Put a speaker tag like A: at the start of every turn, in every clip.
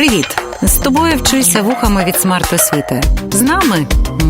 A: Привіт! З тобою вчуся вухами від смарт-освіти. З нами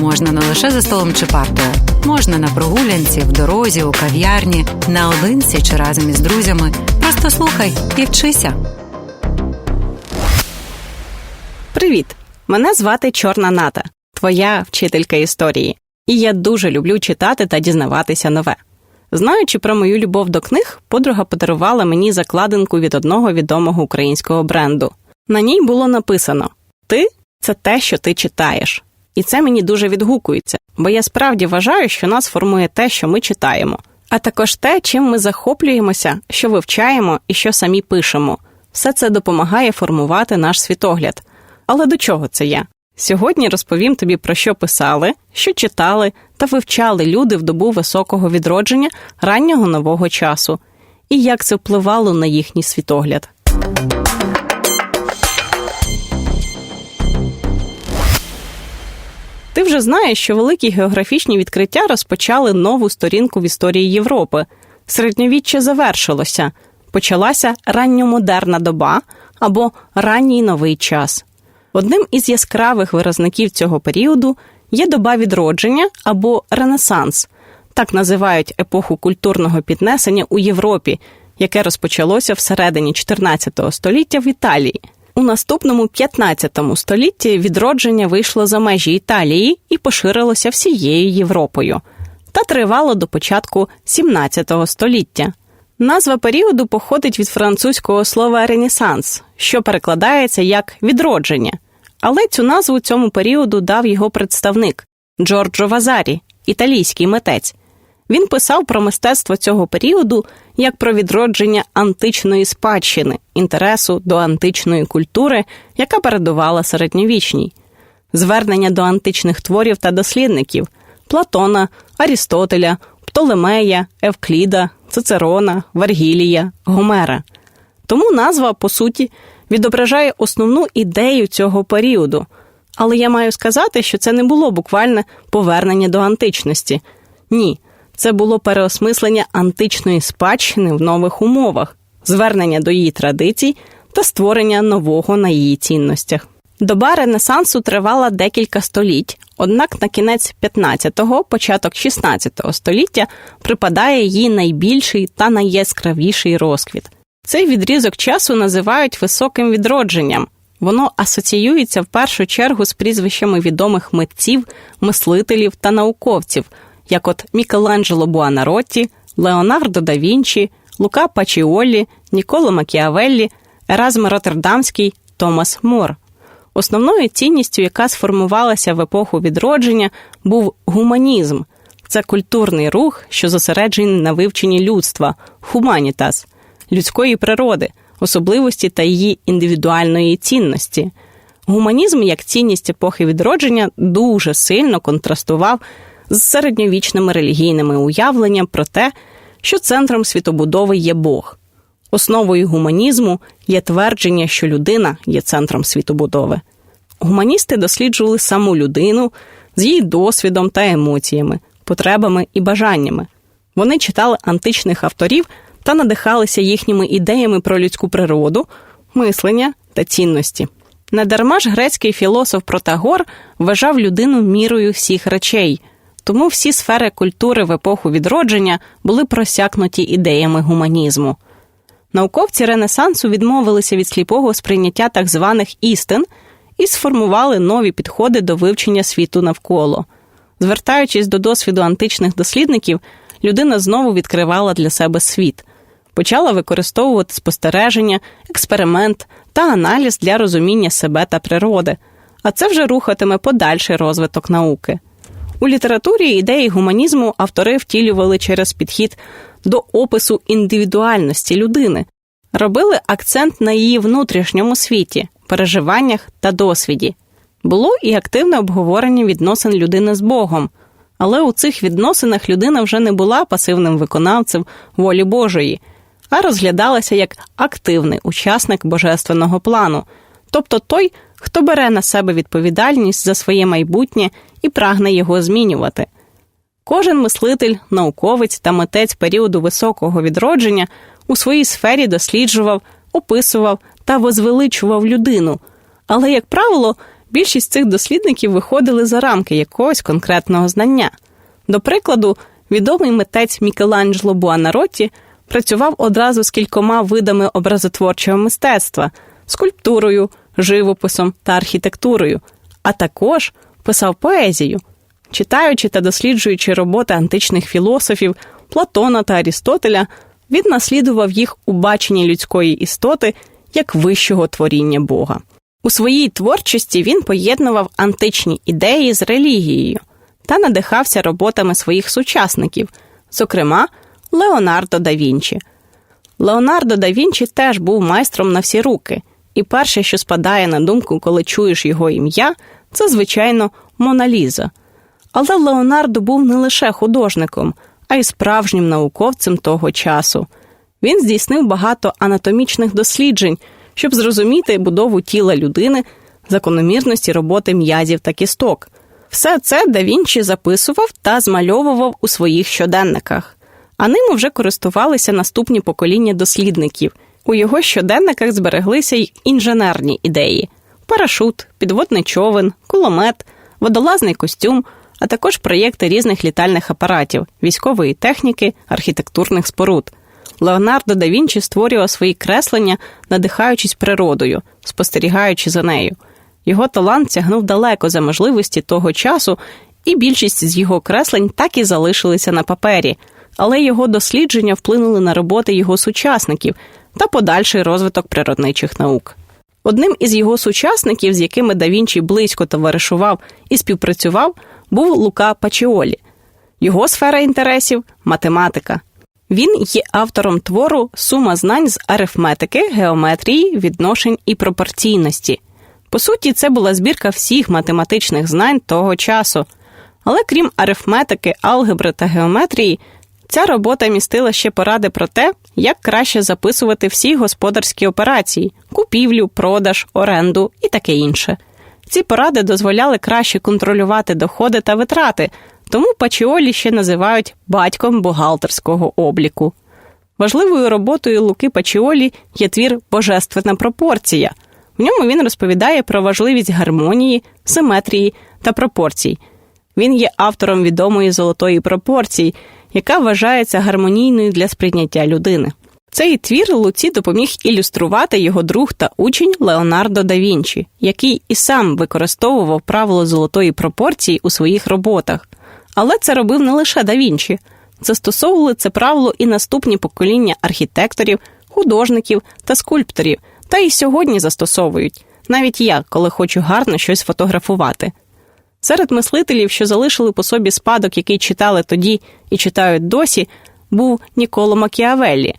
A: можна не лише за столом чи партою, можна на прогулянці, в дорозі, у кав'ярні, наодинці чи разом із друзями. Просто слухай і вчися.
B: Привіт! Мене звати Чорна Ната, твоя вчителька історії, і я дуже люблю читати та дізнаватися нове. Знаючи про мою любов до книг, подруга подарувала мені закладинку від одного відомого українського бренду. На ній було написано: Ти це те, що ти читаєш. І це мені дуже відгукується, бо я справді вважаю, що нас формує те, що ми читаємо, а також те, чим ми захоплюємося, що вивчаємо і що самі пишемо. Все це допомагає формувати наш світогляд. Але до чого це я? Сьогодні розповім тобі про що писали, що читали та вивчали люди в добу високого відродження раннього нового часу, і як це впливало на їхній світогляд. Ти вже знаєш, що великі географічні відкриття розпочали нову сторінку в історії Європи. Середньовіччя завершилося, почалася ранньомодерна доба або ранній новий час. Одним із яскравих виразників цього періоду є доба відродження або Ренесанс, так називають епоху культурного піднесення у Європі, яке розпочалося всередині 14 століття в Італії. У наступному 15 столітті відродження вийшло за межі Італії і поширилося всією Європою та тривало до початку 17 століття. Назва періоду походить від французького слова ренесанс, що перекладається як відродження. Але цю назву цьому періоду дав його представник Джорджо Вазарі, італійський митець. Він писав про мистецтво цього періоду як про відродження античної спадщини, інтересу до античної культури, яка передувала середньовічній, звернення до античних творів та дослідників Платона, Арістотеля, Птолемея, Евкліда, Цицерона, Варгілія, Гомера. Тому назва, по суті, відображає основну ідею цього періоду. Але я маю сказати, що це не було буквальне повернення до античності. Ні, це було переосмислення античної спадщини в нових умовах, звернення до її традицій та створення нового на її цінностях. Доба Ренесансу тривала декілька століть, однак на кінець 15-го, початок 16-го століття припадає її найбільший та найяскравіший розквіт. Цей відрізок часу називають високим відродженням. Воно асоціюється в першу чергу з прізвищами відомих митців, мислителів та науковців, як от Мікеланджело Буанаротті, Леонардо да Вінчі, Лука Пачіолі, Ніколо Макіавеллі, Еразм Роттердамський, Томас Мор. Основною цінністю, яка сформувалася в епоху відродження, був гуманізм. Це культурний рух, що зосереджений на вивченні людства, хуманітас, людської природи, особливості та її індивідуальної цінності. Гуманізм, як цінність епохи відродження, дуже сильно контрастував з середньовічними релігійними уявленням про те, що центром світобудови є Бог. Основою гуманізму є твердження, що людина є центром світобудови. Гуманісти досліджували саму людину з її досвідом та емоціями, потребами і бажаннями. Вони читали античних авторів та надихалися їхніми ідеями про людську природу, мислення та цінності. Недарма ж грецький філософ Протагор вважав людину мірою всіх речей, тому всі сфери культури в епоху відродження були просякнуті ідеями гуманізму. Науковці Ренесансу відмовилися від сліпого сприйняття так званих істин і сформували нові підходи до вивчення світу навколо. Звертаючись до досвіду античних дослідників, людина знову відкривала для себе світ, почала використовувати спостереження, експеримент та аналіз для розуміння себе та природи, а це вже рухатиме подальший розвиток науки. У літературі ідеї гуманізму автори втілювали через підхід до опису індивідуальності людини, робили акцент на її внутрішньому світі, переживаннях та досвіді. Було і активне обговорення відносин людини з Богом, але у цих відносинах людина вже не була пасивним виконавцем волі Божої, а розглядалася як активний учасник божественного плану, тобто той, хто бере на себе відповідальність за своє майбутнє і прагне його змінювати. Кожен мислитель, науковець та митець періоду високого відродження у своїй сфері досліджував, описував та возвеличував людину, Але, як правило, більшість цих дослідників виходили за рамки якогось конкретного знання. До прикладу, відомий митець Мікеланджело Буанаротті працював одразу з кількома видами образотворчого мистецтва скульптурою, живописом та архітектурою, а також писав поезію. Читаючи та досліджуючи роботи античних філософів Платона та Арістотеля, він наслідував їх у баченні людської істоти як вищого творіння Бога. У своїй творчості він поєднував античні ідеї з релігією та надихався роботами своїх сучасників, зокрема Леонардо да Вінчі. Леонардо да Вінчі теж був майстром на всі руки, і перше, що спадає на думку, коли чуєш його ім'я, це, звичайно, Мона Ліза. Але Леонардо був не лише художником, а й справжнім науковцем того часу. Він здійснив багато анатомічних досліджень, щоб зрозуміти будову тіла людини, закономірності роботи м'язів та кісток. Все це да Вінчі записував та змальовував у своїх щоденниках, а ним вже користувалися наступні покоління дослідників. У його щоденниках збереглися й інженерні ідеї: парашут, підводний човен, кулемет, водолазний костюм, а також проєкти різних літальних апаратів, військової техніки, архітектурних споруд. Леонардо да Вінчі створював свої креслення, надихаючись природою, спостерігаючи за нею. Його талант тягнув далеко за можливості того часу, і більшість з його креслень так і залишилися на папері, але його дослідження вплинули на роботи його сучасників та подальший розвиток природничих наук. Одним із його сучасників, з якими да Вінчі близько товаришував і співпрацював, був Лука Пачіолі. Його сфера інтересів математика. Він є автором твору Сума знань з арифметики, геометрії, відношень і пропорційності. По суті, це була збірка всіх математичних знань того часу. Але крім арифметики, алгебри та геометрії, ця робота містила ще поради про те, як краще записувати всі господарські операції купівлю, продаж, оренду і таке інше. Ці поради дозволяли краще контролювати доходи та витрати, тому Пачіолі ще називають батьком бухгалтерського обліку. Важливою роботою Луки Пачіолі є твір Божественна пропорція. В ньому він розповідає про важливість гармонії, симетрії та пропорцій. Він є автором відомої золотої пропорції, яка вважається гармонійною для сприйняття людини. Цей твір Луці допоміг ілюструвати його друг та учень Леонардо да Вінчі, який і сам використовував правило золотої пропорції у своїх роботах. Але це робив не лише да Вінчі. Застосовували це правило і наступні покоління архітекторів, художників та скульпторів, та й сьогодні застосовують, навіть я, коли хочу гарно щось фотографувати. Серед мислителів, що залишили по собі спадок, який читали тоді і читають досі, був Ніколо Макіавеллі.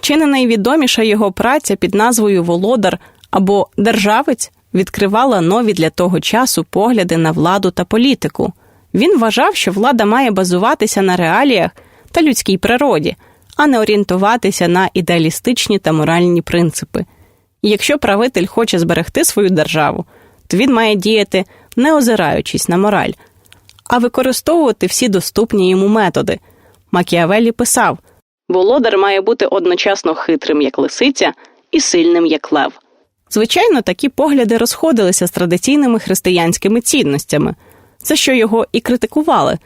B: Чи не найвідоміша його праця під назвою Володар або Державець відкривала нові для того часу погляди на владу та політику. Він вважав, що влада має базуватися на реаліях та людській природі, а не орієнтуватися на ідеалістичні та моральні принципи. І якщо правитель хоче зберегти свою державу, то він має діяти не озираючись на мораль, а використовувати всі доступні йому методи. Макіавелі писав Володар має бути одночасно хитрим, як лисиця, і сильним, як лев. Звичайно, такі погляди розходилися з традиційними християнськими цінностями, за що його і критикували.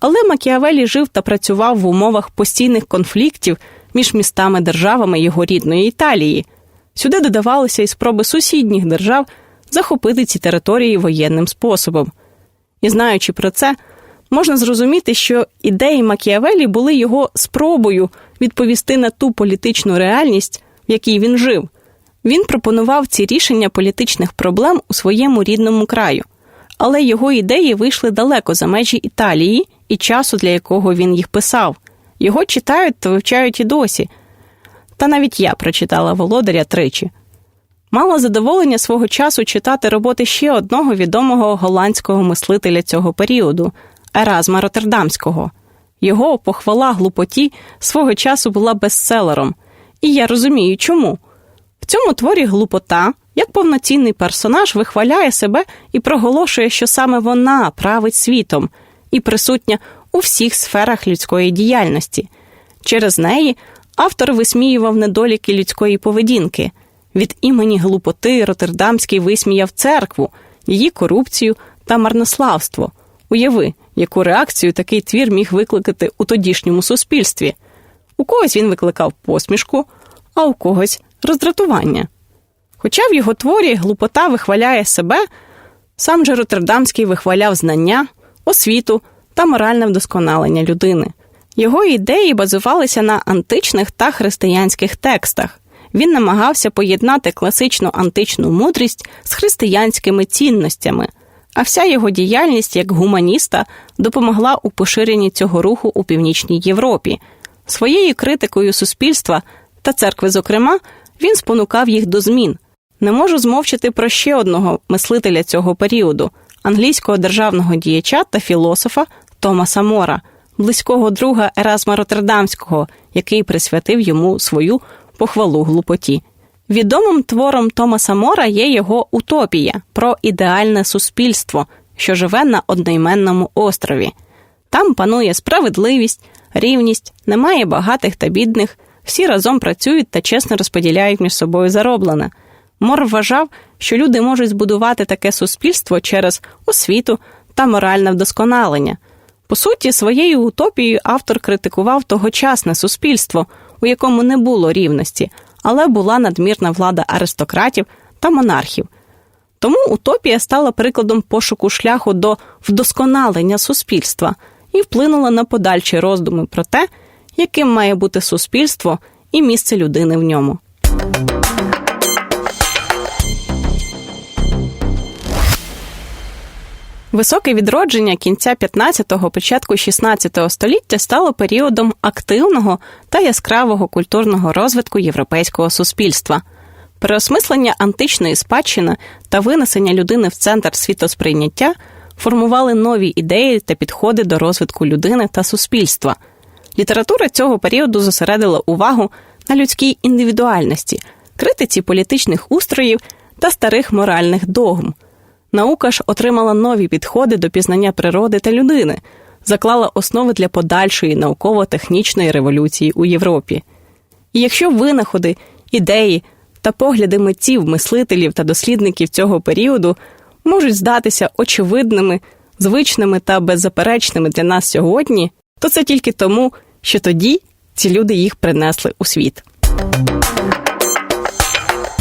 B: Але Макіавелі жив та працював в умовах постійних конфліктів між містами державами його рідної Італії. Сюди додавалися і спроби сусідніх держав захопити ці території воєнним способом. І знаючи про це, можна зрозуміти, що ідеї Макіавелі були його спробою відповісти на ту політичну реальність, в якій він жив. Він пропонував ці рішення політичних проблем у своєму рідному краю, але його ідеї вийшли далеко за межі Італії і часу, для якого він їх писав. Його читають та вивчають і досі. Та навіть я прочитала володаря тричі. Мала задоволення свого часу читати роботи ще одного відомого голландського мислителя цього періоду Еразма Роттердамського. Його похвала глупоті свого часу була бестселером, і я розумію, чому. В цьому творі глупота, як повноцінний персонаж, вихваляє себе і проголошує, що саме вона править світом і присутня у всіх сферах людської діяльності. Через неї автор висміював недоліки людської поведінки. Від імені глупоти Роттердамський висміяв церкву, її корупцію та марнославство. Уяви, яку реакцію такий твір міг викликати у тодішньому суспільстві. У когось він викликав посмішку, а у когось роздратування. Хоча в його творі глупота вихваляє себе, сам же Роттердамський вихваляв знання, освіту та моральне вдосконалення людини. Його ідеї базувалися на античних та християнських текстах. Він намагався поєднати класичну античну мудрість з християнськими цінностями, а вся його діяльність як гуманіста допомогла у поширенні цього руху у північній Європі. Своєю критикою суспільства та церкви, зокрема, він спонукав їх до змін. Не можу змовчати про ще одного мислителя цього періоду англійського державного діяча та філософа Томаса Мора, близького друга Еразма Роттердамського, який присвятив йому свою похвалу глупоті. Відомим твором Томаса Мора є його утопія про ідеальне суспільство, що живе на одноіменному острові. Там панує справедливість, рівність, немає багатих та бідних, всі разом працюють та чесно розподіляють між собою зароблене. Мор вважав, що люди можуть збудувати таке суспільство через освіту та моральне вдосконалення. По суті, своєю утопією автор критикував тогочасне суспільство, у якому не було рівності, але була надмірна влада аристократів та монархів. Тому утопія стала прикладом пошуку шляху до вдосконалення суспільства і вплинула на подальші роздуми про те, яким має бути суспільство і місце людини в ньому. Високе відродження кінця 15-го, початку 16-го століття стало періодом активного та яскравого культурного розвитку європейського суспільства. Переосмислення античної спадщини та винесення людини в центр світосприйняття формували нові ідеї та підходи до розвитку людини та суспільства. Література цього періоду зосередила увагу на людській індивідуальності, критиці політичних устроїв та старих моральних догм. Наука ж отримала нові підходи до пізнання природи та людини, заклала основи для подальшої науково-технічної революції у Європі. І якщо винаходи, ідеї та погляди митців, мислителів та дослідників цього періоду можуть здатися очевидними, звичними та беззаперечними для нас сьогодні, то це тільки тому, що тоді ці люди їх принесли у світ.